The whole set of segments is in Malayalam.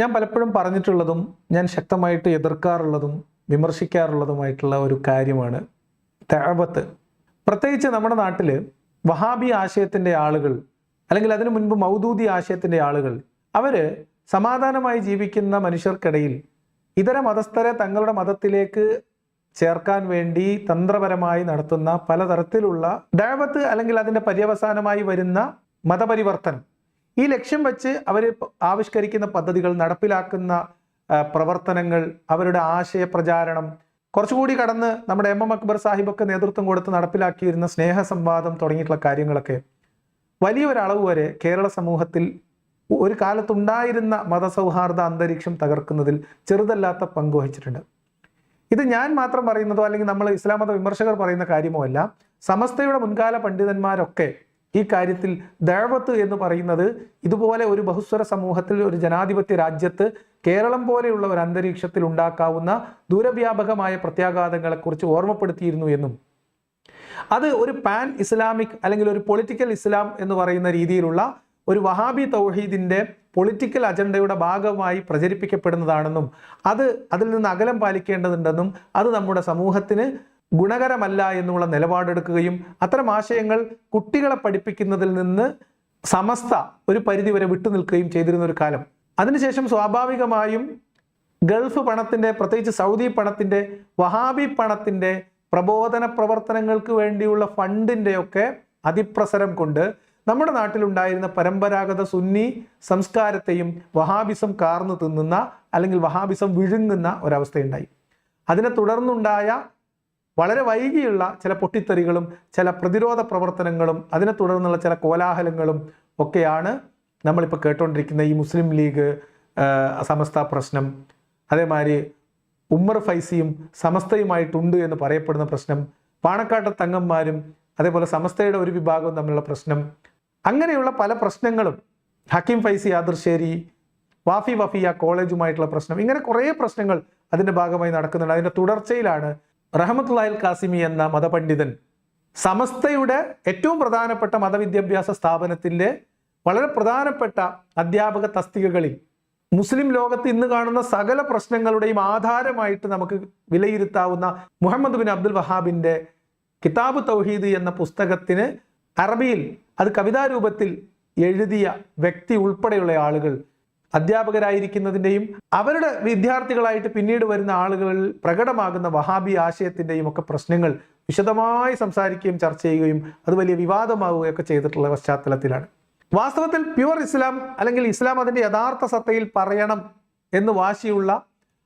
ഞാൻ പലപ്പോഴും പറഞ്ഞിട്ടുള്ളതും ഞാൻ ശക്തമായിട്ട് എതിർക്കാറുള്ളതും വിമർശിക്കാറുള്ളതുമായിട്ടുള്ള ഒരു കാര്യമാണ് തഴവത്ത് പ്രത്യേകിച്ച് നമ്മുടെ നാട്ടിൽ വഹാബി ആശയത്തിന്റെ ആളുകൾ അല്ലെങ്കിൽ അതിനു മുൻപ് മൗദൂദി ആശയത്തിന്റെ ആളുകൾ അവർ സമാധാനമായി ജീവിക്കുന്ന മനുഷ്യർക്കിടയിൽ ഇതര മതസ്ഥരെ തങ്ങളുടെ മതത്തിലേക്ക് ചേർക്കാൻ വേണ്ടി തന്ത്രപരമായി നടത്തുന്ന പലതരത്തിലുള്ള ദഴവത്ത് അല്ലെങ്കിൽ അതിന്റെ പര്യവസാനമായി വരുന്ന മതപരിവർത്തനം. ഈ ലക്ഷ്യം വെച്ച് അവർ ആവിഷ്കരിക്കുന്ന പദ്ധതികൾ നടപ്പിലാക്കുന്ന പ്രവർത്തനങ്ങൾ അവരുടെ ആശയ പ്രചാരണം കുറച്ചുകൂടി കടന്ന് നമ്മുടെ എം എം അക്ബർ സാഹിബൊക്കെ നേതൃത്വം കൊടുത്ത് നടപ്പിലാക്കിയിരുന്ന സ്നേഹ സംവാദം തുടങ്ങിയിട്ടുള്ള കാര്യങ്ങളൊക്കെ വലിയൊരളവ് വരെ കേരള സമൂഹത്തിൽ ഒരു കാലത്തുണ്ടായിരുന്ന മതസൗഹാർദ്ദ അന്തരീക്ഷം തകർക്കുന്നതിൽ ചെറുതല്ലാത്ത പങ്ക് വഹിച്ചിട്ടുണ്ട്. ഇത് ഞാൻ മാത്രം പറയുന്നതോ അല്ലെങ്കിൽ നമ്മൾ ഇസ്ലാം മത വിമർശകർ പറയുന്ന കാര്യമോ അല്ല സമസ്തയുടെ മുൻകാല പണ്ഡിതന്മാരൊക്കെ ഈ കാര്യത്തിൽ ദഴവത്ത് എന്ന് പറയുന്നത് ഇതുപോലെ ഒരു ബഹുസ്വര സമൂഹത്തിൽ ഒരു ജനാധിപത്യ രാജ്യത്ത് കേരളം പോലെയുള്ള ഒരു അന്തരീക്ഷത്തിൽ ഉണ്ടാക്കാവുന്ന ദൂരവ്യാപകമായ പ്രത്യാഘാതങ്ങളെക്കുറിച്ച് ഓർമ്മപ്പെടുത്തിയിരുന്നു എന്നും. അത് ഒരു പാൻ ഇസ്ലാമിക് അല്ലെങ്കിൽ ഒരു പൊളിറ്റിക്കൽ ഇസ്ലാം എന്ന് പറയുന്ന രീതിയിലുള്ള ഒരു വഹാബി തൗഹീദിന്റെ പൊളിറ്റിക്കൽ അജണ്ടയുടെ ഭാഗമായി പ്രചരിപ്പിക്കപ്പെടുന്നതാണെന്നും അത് അതിൽ നിന്ന് അകലം പാലിക്കേണ്ടതുണ്ടെന്നും അത് നമ്മുടെ സമൂഹത്തിന് ഗുണകരമല്ല എന്നുള്ള നിലപാടെടുക്കുകയും അത്തരം ആശയങ്ങൾ കുട്ടികളെ പഠിപ്പിക്കുന്നതിൽ നിന്ന് സമസ്ത ഒരു പരിധിവരെ വിട്ടുനിൽക്കുകയും ചെയ്തിരുന്ന ഒരു കാലം. അതിനുശേഷം സ്വാഭാവികമായും ഗൾഫ് പണത്തിന്റെ പ്രത്യേകിച്ച് സൗദി പണത്തിന്റെ വഹാബി പണത്തിന്റെ പ്രബോധന പ്രവർത്തനങ്ങൾക്ക് വേണ്ടിയുള്ള ഫണ്ടിന്റെയൊക്കെ അതിപ്രസരം കൊണ്ട് നമ്മുടെ നാട്ടിലുണ്ടായിരുന്ന പരമ്പരാഗത സുന്നി സംസ്കാരത്തെയും വഹാബിസം കാർന്നു തിന്നുന്ന അല്ലെങ്കിൽ വഹാബിസം വിഴുങ്ങുന്ന ഒരവസ്ഥയുണ്ടായി. അതിനെ തുടർന്നുണ്ടായ വളരെ വൈകിയുള്ള ചില പൊട്ടിത്തെറികളും ചില പ്രതിരോധ പ്രവർത്തനങ്ങളും അതിനെ തുടർന്നുള്ള ചില കോലാഹലങ്ങളും ഒക്കെയാണ് നമ്മളിപ്പോൾ കേട്ടുകൊണ്ടിരിക്കുന്ന ഈ മുസ്ലിം ലീഗ് സമസ്ത പ്രശ്നം. അതേമാതിരി ഉമ്മർ ഫൈസിയും സമസ്തയുമായിട്ടുണ്ട് എന്ന് പറയപ്പെടുന്ന പ്രശ്നം പാണക്കാട്ട് തങ്ങന്മാരും അതേപോലെ സമസ്തയുടെ ഒരു വിഭാഗവും തമ്മിലുള്ള പ്രശ്നം അങ്ങനെയുള്ള പല പ്രശ്നങ്ങളും. ഹക്കീം ഫൈസി ആദർശേരി വാഫി വഫിയ കോളേജുമായിട്ടുള്ള പ്രശ്നം ഇങ്ങനെ കുറേ പ്രശ്നങ്ങൾ അതിന്റെ ഭാഗമായി നടക്കുന്നുണ്ട്. അതിന്റെ തുടർച്ചയിലാണ് റഹമത്തുല്ലാഹിൽ കാസിമി എന്ന മതപണ്ഡിതൻ സമസ്തയുടെ ഏറ്റവും പ്രധാനപ്പെട്ട മതവിദ്യാഭ്യാസ സ്ഥാപനത്തിന്റെ വളരെ പ്രധാനപ്പെട്ട അധ്യാപക തസ്തികകളിൽ മുസ്ലിം ലോകത്ത് ഇന്ന് കാണുന്ന സകല പ്രശ്നങ്ങളുടെയും ആധാരമായിട്ട് നമുക്ക് വിലയിരുത്താവുന്ന മുഹമ്മദ് ബിൻ അബ്ദുൽ വഹാബിന്റെ കിതാബ് തൗഹീദ് എന്ന പുസ്തകത്തിന് അറബിയിൽ അത് കവിതാരൂപത്തിൽ എഴുതിയ വ്യക്തി ഉൾപ്പെടെയുള്ള ആളുകൾ അധ്യാപകരായിരിക്കുന്നതിന്റെയും അവരുടെ വിദ്യാർത്ഥികളായിട്ട് പിന്നീട് വരുന്ന ആളുകളിൽ പ്രകടമാകുന്ന വഹാബി ആശയത്തിന്റെയും ഒക്കെ പ്രശ്നങ്ങൾ വിശദമായി സംസാരിക്കുകയും ചർച്ച ചെയ്യുകയും അത് വലിയ വിവാദമാവുകയൊക്കെ ചെയ്തിട്ടുള്ള പശ്ചാത്തലത്തിലാണ്. വാസ്തവത്തിൽ പ്യുവർ ഇസ്ലാം അല്ലെങ്കിൽ ഇസ്ലാം അതിന്റെ യഥാർത്ഥ സത്തയിൽ പറയണം എന്ന് വാശിയുള്ള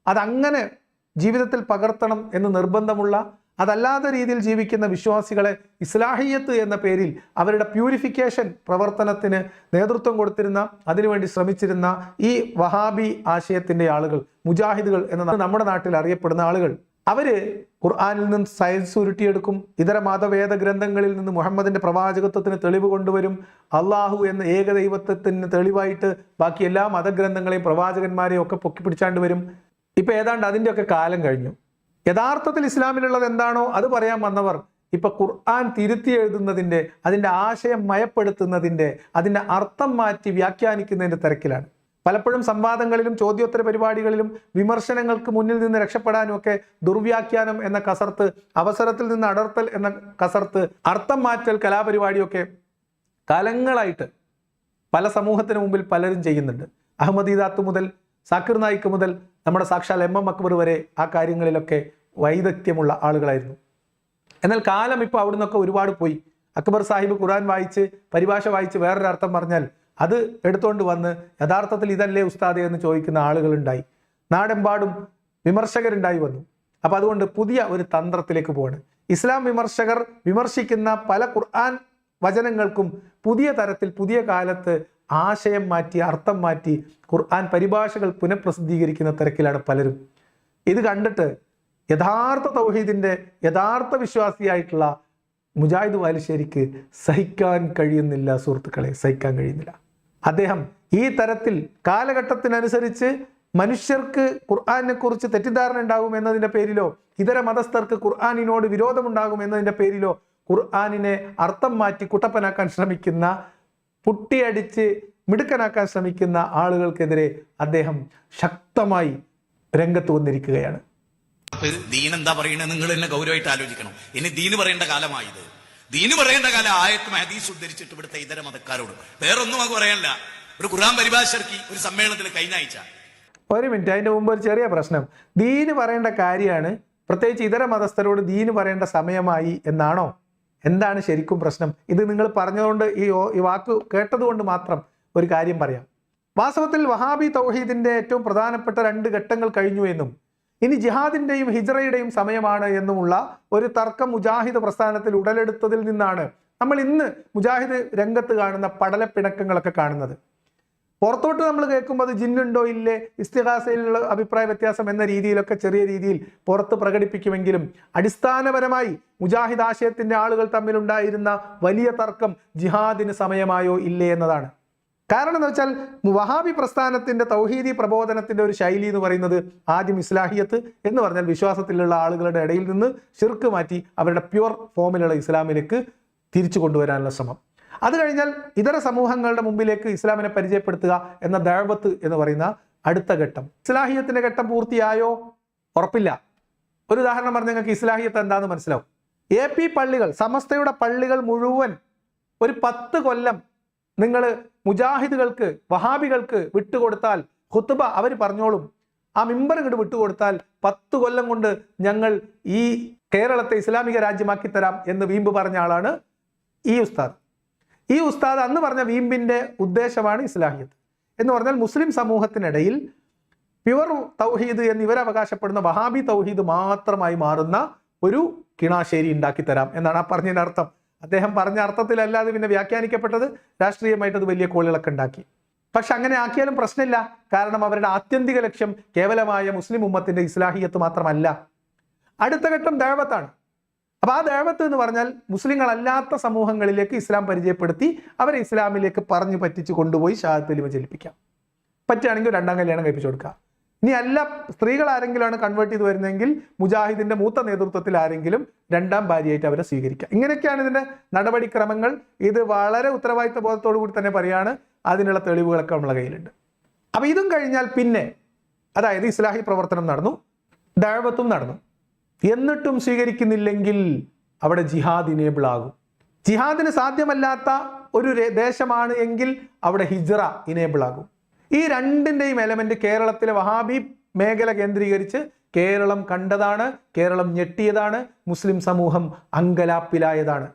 അതങ്ങനെ ജീവിതത്തിൽ പകർത്തണം എന്ന് നിർബന്ധമുള്ള അതല്ലാത്ത രീതിയിൽ ജീവിക്കുന്ന വിശ്വാസികളെ ഇസ്ലാഹിയത്ത് എന്ന പേരിൽ അവരുടെ പ്യൂരിഫിക്കേഷൻ പ്രവർത്തനത്തിന് നേതൃത്വം കൊടുത്തിരുന്ന അതിനുവേണ്ടി ശ്രമിച്ചിരുന്ന ഈ വഹാബി ആശയത്തിന്റെ ആളുകൾ മുജാഹിദുകൾ എന്ന നമ്മുടെ നാട്ടിൽ അറിയപ്പെടുന്ന ആളുകൾ അവർ ഖുർആാനിൽ നിന്ന് സയൻസ് ഉരുട്ടിയെടുക്കും. ഇതര മതവേദ ഗ്രന്ഥങ്ങളിൽ നിന്ന് മുഹമ്മദിന്റെ പ്രവാചകത്വത്തിന് തെളിവ് കൊണ്ടുവരും. അള്ളാഹു എന്ന ഏകദൈവത്വത്തിന് തെളിവായിട്ട് ബാക്കി എല്ലാ മതഗ്രന്ഥങ്ങളെയും പ്രവാചകന്മാരെയും ഒക്കെ പൊക്കി പിടിച്ചാണ്ട് വരും. ഇപ്പൊ ഏതാണ്ട് അതിന്റെയൊക്കെ കാലം കഴിഞ്ഞു. യഥാർത്ഥത്തിൽ ഇസ്ലാമിലുള്ളത് എന്താണോ അത് പറയാൻ വന്നവർ ഇപ്പൊ ഖുർആൻ തിരുത്തി എഴുതുന്നതിന്റെ അതിന്റെ ആശയം മയപ്പെടുത്തുന്നതിന്റെ അതിന്റെ അർത്ഥം മാറ്റി വ്യാഖ്യാനിക്കുന്നതിന്റെ തിരക്കിലാണ്. പലപ്പോഴും സംവാദങ്ങളിലും ചോദ്യോത്തര പരിപാടികളിലും വിമർശനങ്ങൾക്ക് മുന്നിൽ നിന്ന് രക്ഷപ്പെടാനും ഒക്കെ ദുർവ്യാഖ്യാനം എന്ന കസർത്ത് അവസരത്തിൽ നിന്ന് അടർത്തൽ എന്ന കസർത്ത് അർത്ഥം മാറ്റൽ കലാപരിപാടിയൊക്കെ കാലങ്ങളായിട്ട് പല സമൂഹത്തിന് മുമ്പിൽ പലരും ചെയ്യുന്നുണ്ട്. അഹമ്മദീദാത്ത് മുതൽ സാക്കിർ നായിക്ക് മുതൽ നമ്മുടെ സാക്ഷാൽ എം എം അക്ബർ വരെ ആ കാര്യങ്ങളിലൊക്കെ വൈദഗ്ധ്യമുള്ള ആളുകളായിരുന്നു. എന്നാൽ കാലം ഇപ്പോൾ അവിടെ നിന്നൊക്കെ ഒരുപാട് പോയി. അക്ബർ സാഹിബ് ഖുറാൻ വായിച്ച് പരിഭാഷ വായിച്ച് വേറൊരർത്ഥം പറഞ്ഞാൽ അത് എടുത്തുകൊണ്ട് വന്ന് യഥാർത്ഥത്തിൽ ഇതല്ലേ ഉസ്താദെ എന്ന് ചോദിക്കുന്ന ആളുകളുണ്ടായി. നാടെമ്പാടും വിമർശകരുണ്ടായി വന്നു. അപ്പോൾ അതുകൊണ്ട് പുതിയ ഒരു തന്ത്രത്തിലേക്ക് പോവാണ്. ഇസ്ലാം വിമർശകർ വിമർശിക്കുന്ന പല ഖുർആൻ വചനങ്ങൾക്കും പുതിയ തരത്തിൽ പുതിയ കാലത്ത് ആശയം മാറ്റി അർത്ഥം മാറ്റി ഖുർആൻ പരിഭാഷകൾ പുനഃപ്രസിദ്ധീകരിക്കുന്ന തിരക്കിലാണ് പലരും. ഇത് കണ്ടിട്ട് യഥാർത്ഥ തൗഹീദിന്റെ യഥാർത്ഥ വിശ്വാസിയായിട്ടുള്ള മുജാഹിദ് വാലിശ്ശേരിക്ക് സഹിക്കാൻ കഴിയുന്നില്ല സുഹൃത്തുക്കളെ സഹിക്കാൻ കഴിയുന്നില്ല. അദ്ദേഹം ഈ തരത്തിൽ കാലഘട്ടത്തിനനുസരിച്ച് മനുഷ്യർക്ക് ഖുർആാനെ കുറിച്ച് തെറ്റിദ്ധാരണ ഉണ്ടാകും എന്നതിന്റെ പേരിലോ ഇതര മതസ്ഥർക്ക് ഖുർആാനിനോട് വിരോധമുണ്ടാകും എന്നതിന്റെ പേരിലോ ഖുർആാനിനെ അർത്ഥം മാറ്റി കുട്ടപ്പനാക്കാൻ ശ്രമിക്കുന്ന പുട്ടിയടിച്ച് മിടുക്കനാക്കാൻ ശ്രമിക്കുന്ന ആളുകൾക്കെതിരെ അദ്ദേഹം ശക്തമായി രംഗത്ത് വന്നിരിക്കുകയാണ്. ദീൻ എന്താ പറയണത് നിങ്ങൾ എന്നെ ഗൗരവമായിട്ട് ആലോചിക്കണം. ഇനി ദീന് പറയേണ്ട കാലമായത്. ദീന് പറയേണ്ട കാലം ആയത്തും ഹദീസ് ഉദ്ധരിച്ചിട്ട് ഇവിടുത്തെ ഇതര മതക്കാരോട്. വേറൊന്നും നമുക്ക് പറയാനില്ല. ഒരു ഖുർആൻ പരിഭാഷർക്ക് ഒരു സമ്മേളനത്തിൽ കഴിഞ്ഞ ആഴ്ച ഒരു മിനിറ്റ് അതിന്റെ മുമ്പ് ഒരു ചെറിയ പ്രശ്നം. ദീന് പറയേണ്ട കാര്യമാണ് പ്രത്യേകിച്ച് ഇതര മതസ്ഥരോട് ദീന് പറയേണ്ട സമയമായി എന്നാണോ? എന്താണ് ശരിക്കും പ്രശ്നം? ഇത് നിങ്ങൾ പറഞ്ഞതുകൊണ്ട് ഈ ഈ വാക്ക് കേട്ടതുകൊണ്ട് മാത്രം ഒരു കാര്യം പറയാം. വാസ്തവത്തിൽ വഹാബി തൗഹീദിന്റെ ഏറ്റവും പ്രധാനപ്പെട്ട രണ്ട് ഘട്ടങ്ങൾ കഴിഞ്ഞു എന്നും ഇനി ജിഹാദിന്റെയും ഹിജറയുടെയും സമയമാണ് എന്നുമുള്ള ഒരു തർക്കം മുജാഹിദ് പ്രസ്ഥാനത്തിൽ ഉടലെടുത്തതിൽ നിന്നാണ് നമ്മൾ ഇന്ന് മുജാഹിദ് രംഗത്ത് കാണുന്ന പടലപ്പിണക്കങ്ങളൊക്കെ കാണുന്നത്. പുറത്തോട്ട് നമ്മൾ കേൾക്കുമ്പോൾ അത് ജിന്നുണ്ടോ ഇല്ലേ ഇസ്തിഹാസയിലുള്ള അഭിപ്രായ വ്യത്യാസം എന്ന രീതിയിലൊക്കെ ചെറിയ രീതിയിൽ പുറത്ത് പ്രകടിപ്പിക്കുമെങ്കിലും അടിസ്ഥാനപരമായി മുജാഹിദ് ആശയത്തിന്റെ ആളുകൾ തമ്മിലുണ്ടായിരുന്ന വലിയ തർക്കം ജിഹാദിന് സമയമായോ ഇല്ലേ എന്നതാണ്. കാരണം എന്ന് വെച്ചാൽ വഹാബി പ്രസ്ഥാനത്തിന്റെ തൗഹീദി പ്രബോധനത്തിന്റെ ഒരു ശൈലി എന്ന് പറയുന്നത് ആദ്യം ഇസ്ലാഹിയത്ത് എന്ന് പറഞ്ഞാൽ വിശ്വാസത്തിലുള്ള ആളുകളുടെ ഇടയിൽ നിന്ന് ഷിർക്ക് മാറ്റി അവരുടെ പ്യുവർ ഫോമിലുള്ള ഇസ്ലാമിലേക്ക് തിരിച്ചു കൊണ്ടുവരാനുള്ള ശ്രമം. അത് കഴിഞ്ഞാൽ ഇതര സമൂഹങ്ങളുടെ മുമ്പിലേക്ക് ഇസ്ലാമിനെ പരിചയപ്പെടുത്തുക എന്ന ദഴവത്ത് എന്ന് പറയുന്ന അടുത്ത ഘട്ടം. ഇസ്ലാഹിയത്തിന്റെ ഘട്ടം പൂർത്തിയായോ? ഉറപ്പില്ല. ഒരു ഉദാഹരണം പറഞ്ഞ നിങ്ങൾക്ക് ഇസ്ലാഹിയത്ത് എന്താണെന്ന് മനസ്സിലാവും. എ പി പള്ളികൾ സമസ്തയുടെ പള്ളികൾ മുഴുവൻ ഒരു പത്ത് കൊല്ലം നിങ്ങൾ മുജാഹിദുകൾക്ക് വഹാബികൾക്ക് വിട്ടുകൊടുത്താൽ ഖുത്തുബ അവർ പറഞ്ഞോളും. ആ മിമ്പർ ഇങ്ങോട്ട് വിട്ടുകൊടുത്താൽ പത്ത് കൊല്ലം കൊണ്ട് ഞങ്ങൾ ഈ കേരളത്തെ ഇസ്ലാമിക രാജ്യമാക്കി തരാം എന്ന് വീമ്പ് പറഞ്ഞ ആളാണ് ഈ ഉസ്താദ്. ഈ ഉസ്താദ് അന്ന് പറഞ്ഞ വീമ്പിന്റെ ഉദ്ദേശമാണ് ഇസ്ലാഹിയത്ത് എന്ന് പറഞ്ഞാൽ മുസ്ലിം സമൂഹത്തിനിടയിൽ പ്യുവർ തൗഹീദ് എന്ന് ഇവരവകാശപ്പെടുന്ന വഹാബി തൗഹീദ് മാത്രമായി മാറുന്ന ഒരു കിണാശേരി ഉണ്ടാക്കി തരാം എന്നാണ് ആ പറഞ്ഞതിന്റെ അർത്ഥം. അദ്ദേഹം പറഞ്ഞ അർത്ഥത്തിലല്ലാതെ പിന്നെ വ്യാഖ്യാനിക്കപ്പെട്ടത് രാഷ്ട്രീയമായിട്ട് വലിയ കോളുകളൊക്കെ ഉണ്ടാക്കി. പക്ഷെ അങ്ങനെ ആക്കിയാലും പ്രശ്നമില്ല. കാരണം അവരുടെ ആത്യന്തിക ലക്ഷ്യം കേവലമായ മുസ്ലിം ഉമ്മത്തിന്റെ ഇസ്ലാഹിയത്ത് മാത്രമല്ല. അടുത്ത ഘട്ടം ദൈവത്താണ്. അപ്പൊ ആ ദേവത്വം എന്ന് പറഞ്ഞാൽ മുസ്ലിങ്ങളല്ലാത്ത സമൂഹങ്ങളിലേക്ക് ഇസ്ലാം പരിചയപ്പെടുത്തി അവരെ ഇസ്ലാമിലേക്ക് പറഞ്ഞു പറ്റിച്ച് കൊണ്ടുപോയി തെളിവ് ചെലിപ്പിക്കാം പറ്റുകയാണെങ്കിൽ രണ്ടാം കല്യാണം കഴിപ്പിച്ചു കൊടുക്കുക ഇനി അല്ല സ്ത്രീകൾ ആരെങ്കിലുമാണ് കൺവേർട്ട് ചെയ്ത് വരുന്നതെങ്കിൽ മുജാഹിദിന്റെ മൂത്ത നേതൃത്വത്തിൽ ആരെങ്കിലും രണ്ടാം ഭാര്യയായിട്ട് അവരെ സ്വീകരിക്കുക ഇങ്ങനെയൊക്കെയാണ് ഇതിന്റെ നടപടിക്രമങ്ങൾ. ഇത് വളരെ ഉത്തരവാദിത്ത ബോധത്തോടു കൂടി തന്നെ പറയാണ്. അതിനുള്ള തെളിവുകളൊക്കെ നമ്മളെ കയ്യിലുണ്ട്. അപ്പൊ ഇതും കഴിഞ്ഞാൽ പിന്നെ അതായത് ഇസ്ലാഹി പ്രവർത്തനം നടന്നു ദഴവത്തും നടന്നു. എന്നിട്ടും സ്വീകരിക്കുന്നില്ലെങ്കിൽ അവിടെ ജിഹാദ് ഇനേബിൾ ആകും. ജിഹാദിന് സാധ്യമല്ലാത്ത ഒരു ദേശമാണ് എങ്കിൽ അവിടെ ഹിജ്റ ഇനേബിൾ ആകും. ഈ രണ്ടിന്റെയും എലമെന്റ് കേരളത്തിലെ വഹാബി മേഖല കേന്ദ്രീകരിച്ച് കേരളം കണ്ടതാണ് കേരളം ഞെട്ടിയതാണ് മുസ്ലിം സമൂഹം അങ്കലാപ്പിലായതാണ്.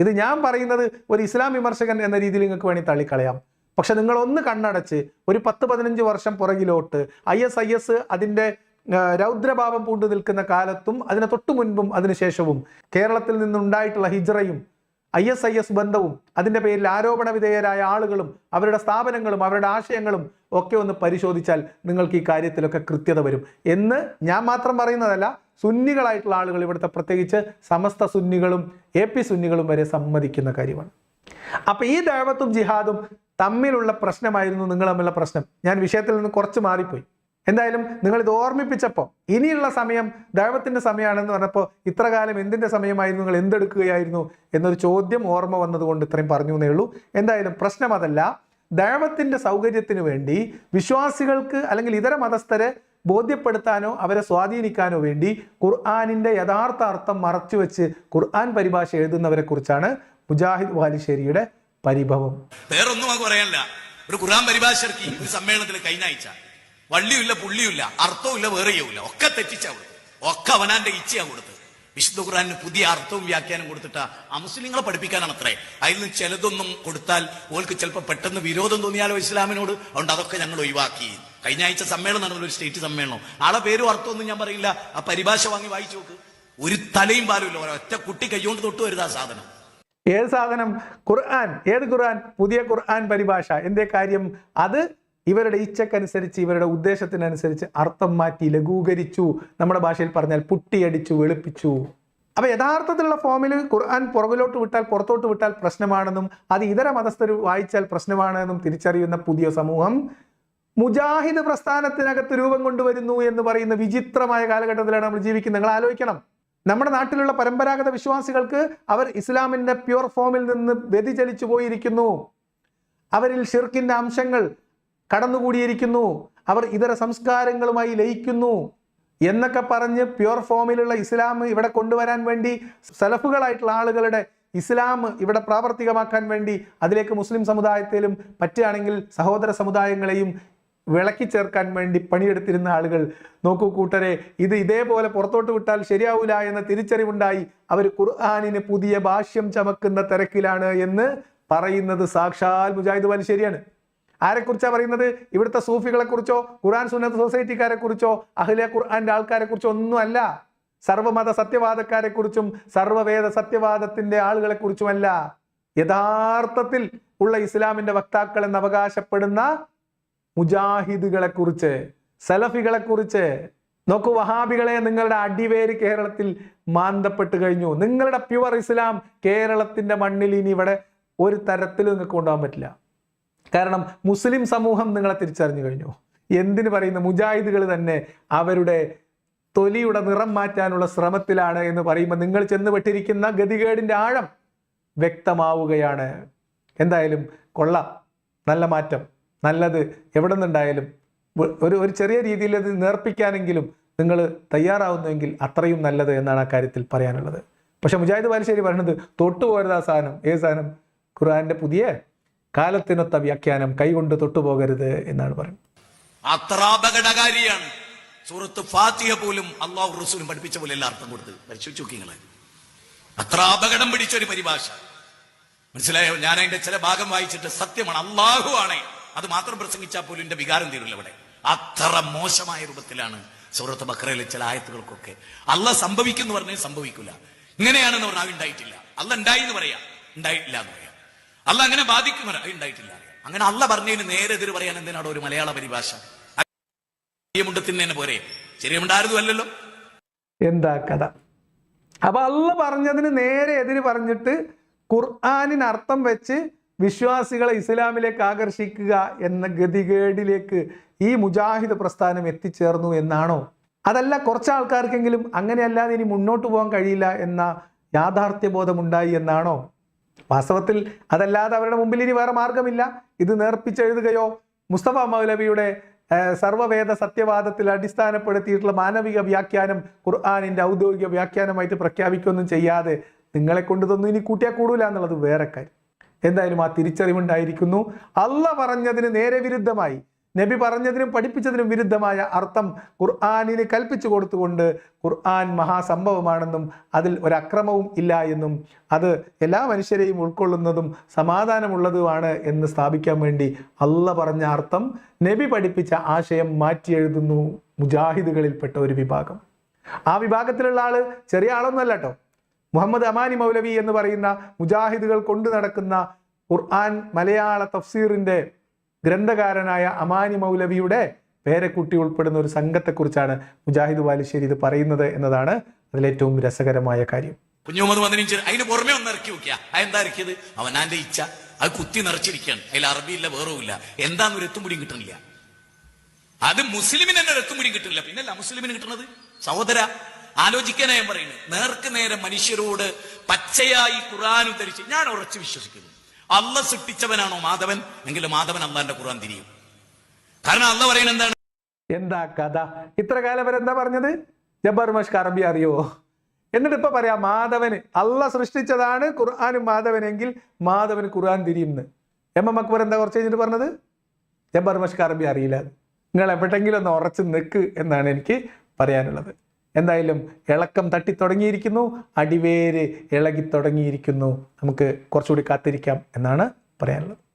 ഇത് ഞാൻ പറയുന്നത് ഒരു ഇസ്ലാം വിമർശകൻ എന്ന രീതിയിൽ നിങ്ങൾക്ക് വേണമെങ്കിൽ തള്ളിക്കളയാം. പക്ഷെ നിങ്ങൾ ഒന്ന് കണ്ണടച്ച് ഒരു പത്ത് പതിനഞ്ച് വർഷം പുറകിലോട്ട് ഐ എസ് ഐ എസ് അതിന്റെ രൗദ്രഭാവം പൂണ്ടു നിൽക്കുന്ന കാലത്തും അതിന് തൊട്ടു മുൻപും അതിനുശേഷവും കേരളത്തിൽ നിന്നുണ്ടായിട്ടുള്ള ഹിജ്റയും ഐ എസ് ഐ എസ് ബന്ധവും അതിന്റെ പേരിൽ ആരോപണ വിധേയരായ ആളുകളും അവരുടെ സ്ഥാപനങ്ങളും അവരുടെ ആശയങ്ങളും ഒക്കെ ഒന്ന് പരിശോധിച്ചാൽ നിങ്ങൾക്ക് ഈ കാര്യത്തിലൊക്കെ കൃത്യത വരും. എന്ന് ഞാൻ മാത്രം പറയുന്നതല്ല സുന്നികളായിട്ടുള്ള ആളുകൾ ഇവിടുത്തെ പ്രത്യേകിച്ച് സമസ്ത സുന്നികളും എ പി സുന്നികളും വരെ സമ്മതിക്കുന്ന കാര്യമാണ്. അപ്പൊ ഈ ദൈവത്തും ജിഹാദും തമ്മിലുള്ള പ്രശ്നമായിരുന്നു നിങ്ങൾ തമ്മിലുള്ള പ്രശ്നം. ഞാൻ വിഷയത്തിൽ നിന്ന് കുറച്ച് മാറിപ്പോയി. എന്തായാലും നിങ്ങൾ ഇത് ഓർമ്മിപ്പിച്ചപ്പോൾ ഇനിയുള്ള സമയം ദൈവത്തിന്റെ സമയമാണെന്ന് പറഞ്ഞപ്പോൾ ഇത്രകാലം എന്തിന്റെ സമയമായിരുന്നു? നിങ്ങൾ എന്തെടുക്കുകയായിരുന്നു? എന്നൊരു ചോദ്യം ഓർമ്മ വന്നതുകൊണ്ട് ഇത്രയും പറഞ്ഞു എന്നേ ഉള്ളൂ. എന്തായാലും പ്രശ്നം അതല്ല. ദൈവത്തിന്റെ സൗകര്യത്തിന് വേണ്ടി വിശ്വാസികൾക്ക് അല്ലെങ്കിൽ ഇതര മതസ്ഥരെ ബോധ്യപ്പെടുത്താനോ അവരെ സ്വാധീനിക്കാനോ വേണ്ടി ഖുർആാനിന്റെ യഥാർത്ഥ അർത്ഥം മറച്ചുവെച്ച് ഖുർആൻ പരിഭാഷ എഴുതുന്നവരെ കുറിച്ചാണ് മുജാഹിദ് വാലിശ്ശേരിയുടെ പരിഭവം. വേറൊന്നും പറയാനില്ല ഒരു ഖുർആൻ പരിഭാഷർക്ക് ഒരു സമ്മേളനത്തിൽ കഴിഞ്ഞ ആഴ്ച വള്ളിയുമില്ല പുള്ളിയുമില്ല അർത്ഥവുമില്ല വേറെയുമില്ല. ഒക്കെ തെറ്റിച്ചാ കൊടുത്തു ഒക്കെ അവനാന്റെ ഇച്ഛയാ കൊടുത്ത് വിശുദ്ധ ഖുറാനിന് പുതിയ അർത്ഥവും വ്യാഖ്യാനം കൊടുത്തിട്ട് ആ മുസ്ലിങ്ങളെ പഠിപ്പിക്കാനാണ് അത്രേ അതിൽ നിന്ന് ചിലതൊന്നും കൊടുത്താൽ ഓൾക്ക് ചിലപ്പോൾ പെട്ടെന്ന് വിരോധം തോന്നിയാലോ ഇസ്ലാമിനോട്? അതുകൊണ്ട് അതൊക്കെ ഞങ്ങൾ ഒഴിവാക്കി. കഴിഞ്ഞ ആഴ്ച സമ്മേളനം നടന്ന ഒരു സ്റ്റേറ്റ് സമ്മേളനം. ആളെ പേരും അർത്ഥമൊന്നും ഞാൻ പറയില്ല. ആ പരിഭാഷ വാങ്ങി വായിച്ചു നോക്ക്. ഒരു തലയും പാലുമില്ല ഒറ്റ കുട്ടി കൈകൊണ്ട് തൊട്ട് ആ സാധനം. ഏത് സാധനം? ഖുർആൻ. ഏത് ഖുർആൻ? പുതിയ ഖുർആൻ പരിഭാഷ. എന്തേ കാര്യം? അത് ഇവരുടെ ഇച്ഛക്കനുസരിച്ച് ഇവരുടെ ഉദ്ദേശത്തിനനുസരിച്ച് അർത്ഥം മാറ്റി ലഘൂകരിച്ചു. നമ്മുടെ ഭാഷയിൽ പറഞ്ഞാൽ പുട്ടിയടിച്ചു വെളുപ്പിച്ചു. അപ്പൊ യഥാർത്ഥത്തിലുള്ള ഫോമിൽ ഖുർആൻ പുറകിലോട്ട് വിട്ടാൽ പുറത്തോട്ട് വിട്ടാൽ പ്രശ്നമാണെന്നും അത് ഇതര മതസ്ഥർ വായിച്ചാൽ പ്രശ്നമാണെന്നും തിരിച്ചറിയുന്ന പുതിയ സമൂഹം മുജാഹിദ് പ്രസ്ഥാനത്തിനകത്ത് രൂപം കൊണ്ടുവരുന്നു എന്ന് പറയുന്ന വിചിത്രമായ കാലഘട്ടത്തിലാണ് നമ്മൾ ജീവിക്കുന്നത്. നിങ്ങൾ ആലോചിക്കണം. നമ്മുടെ നാട്ടിലുള്ള പരമ്പരാഗത വിശ്വാസികൾക്ക് അവർ ഇസ്ലാമിന്റെ പ്യുവർ ഫോമിൽ നിന്ന് വ്യതിചലിച്ചു പോയിരിക്കുന്നു. അവരിൽ ഷിർക്കിന്റെ അംശങ്ങൾ കടന്നുകൂടിയിരിക്കുന്നു. അവർ ഇതര സംസ്കാരങ്ങളുമായി ലയിക്കുന്നു എന്നൊക്കെ പറഞ്ഞ് പ്യുവർ ഫോമിലുള്ള ഇസ്ലാം ഇവിടെ കൊണ്ടുവരാൻ വേണ്ടി സലഫുകളായിട്ടുള്ള ആളുകളുടെ ഇസ്ലാം ഇവിടെ പ്രാവർത്തികമാക്കാൻ വേണ്ടി അതിലേക്ക് മുസ്ലിം സമുദായത്തിലും പറ്റുകയാണെങ്കിൽ സഹോദര സമുദായങ്ങളെയും വിളക്കി ചേർക്കാൻ വേണ്ടി പണിയെടുത്തിരുന്ന ആളുകൾ. നോക്കൂ കൂട്ടരെ ഇത് ഇതേപോലെ പുറത്തോട്ട് വിട്ടാൽ ശരിയാവില്ല എന്ന തിരിച്ചറിവുണ്ടായി. അവർ ഖുർആാനിന് പുതിയ ഭാഷ്യം ചമക്കുന്ന തിരക്കിലാണ് എന്ന് പറയുന്നത്. സാക്ഷാൽ മുജാഹിദ് ബാലുശ്ശേരിയാണ് ആരെക്കുറിച്ചാണ് പറയുന്നത്? ഇവിടുത്തെ സൂഫികളെക്കുറിച്ചോ ഖുർആൻ സുന്നത്ത് സൊസൈറ്റിക്കാരെക്കുറിച്ചോ അഹ്ലെ ഖുർആന്റെ ആൾക്കാരെ കുറിച്ചോ ഒന്നുമല്ല. സർവമത സത്യവാദക്കാരെ കുറിച്ചും സർവവേദ സത്യവാദത്തിന്റെ ആളുകളെ കുറിച്ചുമല്ല യഥാർത്ഥത്തിൽ ഉള്ള ഇസ്ലാമിന്റെ വക്താക്കൾ എന്ന് അവകാശപ്പെടുന്ന മുജാഹിദുകളെ കുറിച്ച് സലഫികളെ കുറിച്ച് നോക്കൂ വഹാബികളെ നിങ്ങളുടെ അടിവേര് കേരളത്തിൽ മാന്തപ്പെട്ട് കഴിഞ്ഞു. നിങ്ങളുടെ പ്യുവർ ഇസ്ലാം കേരളത്തിന്റെ മണ്ണിൽ ഇനി ഇവിടെ ഒരു തരത്തിലും നിങ്ങൾക്ക് കൊണ്ടുപോകാൻ പറ്റില്ല. കാരണം മുസ്ലിം സമൂഹം നിങ്ങളെ തിരിച്ചറിഞ്ഞു കഴിഞ്ഞു. എന്തിനു പറയുന്ന? മുജാഹിദുകൾ തന്നെ അവരുടെ തൊലിയുടെ നിറം മാറ്റാനുള്ള ശ്രമത്തിലാണ് എന്ന് പറയുമ്പോൾ നിങ്ങൾ ചെന്നുപെട്ടിരിക്കുന്ന ഗതികേടിന്റെ ആഴം വ്യക്തമാവുകയാണ്. എന്തായാലും കൊള്ളാം. നല്ല മാറ്റം. നല്ലത് എവിടെ നിന്നുണ്ടായാലും ഒരു ഒരു ചെറിയ രീതിയിൽ അത് നേർപ്പിക്കാനെങ്കിലും നിങ്ങൾ തയ്യാറാവുന്നുവെങ്കിൽ അത്രയും നല്ലത് എന്നാണ് ആ കാര്യത്തിൽ പറയാനുള്ളത്. പക്ഷെ മുജാഹിദ് ബാലുശ്ശേരി പറയുന്നത് തൊട്ടുപോകരുത് ആ സാധനം. ഏത് സാധനം? ഖുർആന്റെ പുതിയ കാലത്തിനൊത്ത വ്യാഖ്യാനം കൈകൊണ്ട് തൊട്ടുപോകരുത് എന്നാണ് പറയുന്നത്. അത്ര അപകടകാരിയാണ് സൂറത്ത് ഫാത്തിഹ പോലും അള്ളാഹു റസൂലും പഠിപ്പിച്ച പോലെ എല്ലാ അർത്ഥം കൊടുത്ത് പരിശോധിച്ചു നോക്കിങ്ങളെ അത്ര അപകടം പിടിച്ച ഒരു പരിഭാഷ. മനസ്സിലായോ? ഞാൻ അതിന്റെ ചില ഭാഗം വായിച്ചിട്ട് സത്യമാണ്. അള്ളാഹു ആണേ. അത് മാത്രം പ്രസംഗിച്ചാൽ പോലും എന്റെ വികാരം തീരില്ല ഇവിടെ. അത്ര മോശമായ രൂപത്തിലാണ് സൂറത്ത് ബക്രയിലെ ചില ആയത്തുകൾക്കൊക്കെ. അല്ല സംഭവിക്കുന്നു പറഞ്ഞാൽ സംഭവിക്കില്ല ഇങ്ങനെയാണെന്ന് പറഞ്ഞാൽ ഉണ്ടായിട്ടില്ല. അല്ല ഉണ്ടായി എന്ന് പറയാ. ഉണ്ടായിട്ടില്ല എന്ന് പറയാം. അല്ല അങ്ങനെ ബാധിക്കും. ഉണ്ടായിട്ടില്ല. അങ്ങനെ അല്ല പറഞ്ഞതിന് നേരെ എതിര് പറയാൻ എന്തിനാണ് ഒരു മലയാള പരിഭാഷ? മുണ്ടത്തിന് പോരെ. ചെറിയമുണ്ടായിരുന്നു അല്ലല്ലോ. എന്താ കഥ? അപ്പൊ അല്ല പറഞ്ഞതിന് നേരെ എതിര് പറഞ്ഞിട്ട് ഖുർആാനിന് അർത്ഥം വെച്ച് വിശ്വാസികളെ ഇസ്ലാമിലേക്ക് ആകർഷിക്കുക എന്ന ഗതികേടിലേക്ക് ഈ മുജാഹിദ് പ്രസ്ഥാനം എത്തിച്ചേർന്നു എന്നാണോ? അതല്ല കുറച്ച് ആൾക്കാർക്കെങ്കിലും അങ്ങനെയല്ലാതെ ഇനി മുന്നോട്ട് പോകാൻ കഴിയില്ല എന്ന യാഥാർത്ഥ്യബോധമുണ്ടായി എന്നാണോ? വാസ്തവത്തിൽ അതല്ലാതെ അവരുടെ മുമ്പിൽ ഇനി വേറെ മാർഗമില്ല. ഇത് നേർപ്പിച്ചെഴുതുകയോ മുസ്തഫ മൗലവിയുടെ സർവവേദ സത്യവാദത്തിൽ അടിസ്ഥാനപ്പെടുത്തിയിട്ടുള്ള മാനവിക വ്യാഖ്യാനം ഖുർആാനിന്റെ ഔദ്യോഗിക വ്യാഖ്യാനമായിട്ട് പ്രഖ്യാപിക്കുകയൊന്നും ചെയ്യാതെ നിങ്ങളെ കൊണ്ട് ഇതൊന്നും ഇനി കൂട്ടിയാൽ കൂടൂല എന്നുള്ളത് വേറെ കാര്യം. എന്തായാലും ആ തിരിച്ചറിവുണ്ടായിരിക്കുന്നു. അല്ല പറഞ്ഞതിന് നേരെ വിരുദ്ധമായി നബി പറഞ്ഞതിനും പഠിപ്പിച്ചതിനും വിരുദ്ധമായ അർത്ഥം ഖുർആാനിന് കൽപ്പിച്ചു കൊടുത്തുകൊണ്ട് ഖുർആൻ മഹാസംഭവമാണെന്നും അതിൽ ഒരക്രമവും ഇല്ല എന്നും അത് എല്ലാ മനുഷ്യരെയും ഉൾക്കൊള്ളുന്നതും സമാധാനമുള്ളതുമാണ് എന്ന് സ്ഥാപിക്കാൻ വേണ്ടി അള്ള പറഞ്ഞ അർത്ഥം നബി പഠിപ്പിച്ച ആശയം മാറ്റിയെഴുതുന്നു മുജാഹിദുകളിൽപ്പെട്ട ഒരു വിഭാഗം. ആ വിഭാഗത്തിലുള്ള ആൾ ചെറിയ ആളൊന്നുമല്ല കേട്ടോ മുഹമ്മദ് അമാനി മൗലവി എന്ന് പറയുന്ന മുജാഹിദുകൾ കൊണ്ടു നടക്കുന്ന ഖുർആൻ മലയാള തഫ്സീറിന്റെ ഗ്രന്ഥകാരനായ അമാനി മൗലവിയുടെ പേരക്കുട്ടി ഉൾപ്പെടുന്ന ഒരു സംഘത്തെക്കുറിച്ചാണ് മുജാഹിദ് ബാലുശ്ശേരി ഇത് പറയുന്നത് എന്നതാണ് അതിലേറ്റവും രസകരമായ കാര്യം. കുഞ്ഞുമുഹമ്മദ് പതിനഞ്ച് അതിന് പുറമെ ഒന്ന് ഇറക്കി നോക്കിയാ അതെന്താ ഇറക്കിയത്? അവനാന്റെ ഇച്ഛ. അത് കുത്തി നിറച്ചിരിക്കുകയാണ്. അതിൽ അറബിയില്ല വേറുമില്ല എന്താന്ന് ഒരു എത്തും പിടിയും കിട്ടണില്ല. അത് മുസ്ലിമിന് തന്നെ എത്തും പിടിയും കിട്ടുന്നില്ല പിന്നല്ല മുസ്ലിമിന് കിട്ടണത്? സഹോദര ആലോചിക്കാനാ ഞാൻ പറയുന്നത്. നേർക്ക് നേരെ മനുഷ്യരോട് പച്ചയായി ഖുർആൻ ഉദ്ധരിച്ച് ഞാൻ ഉറച്ചു വിശ്വസിക്കുന്നു. അല്ല സൃഷ്ടിച്ചവനാണോ മാധവൻ? എങ്കിൽ മാധവൻ അള്ളാന്റെ ഖുർആൻ തിരിയും. കാരണം അള്ള പറയുന്നത് എന്താണ്? എന്താ കഥ? ഇത്ര കാലം വരെ എന്താ പറഞ്ഞത്? ജബ്ബാർ മഷ്ക് അറബി അറിയോ? എന്നിട്ട് ഇപ്പൊ പറയാം മാധവന് അള്ള സൃഷ്ടിച്ചതാണ് ഖുർആാനും മാധവനെങ്കിൽ മാധവന് ഖുർആൻ തിരിയുന്നു എം എം അക്ബർ എന്താ കുറച്ച് കഴിഞ്ഞിട്ട് പറഞ്ഞത്? ജബ്ബാർ മഷ്ക് അറബി അറിയില്ല. നിങ്ങൾ എവിടെയെങ്കിലും ഒന്ന് ഉറച്ചു നിൽക്ക് എന്നാണ് എനിക്ക് പറയാനുള്ളത്. എന്തായാലും ഇളക്കം തട്ടി തുടങ്ങിയിരിക്കുന്നു അടിവേര് ഇളകി തുടങ്ങിയിരിക്കുന്നു നമുക്ക് കുറച്ചുകൂടി കാത്തിരിക്കാം എന്നാണ് പറയാനുള്ളത്.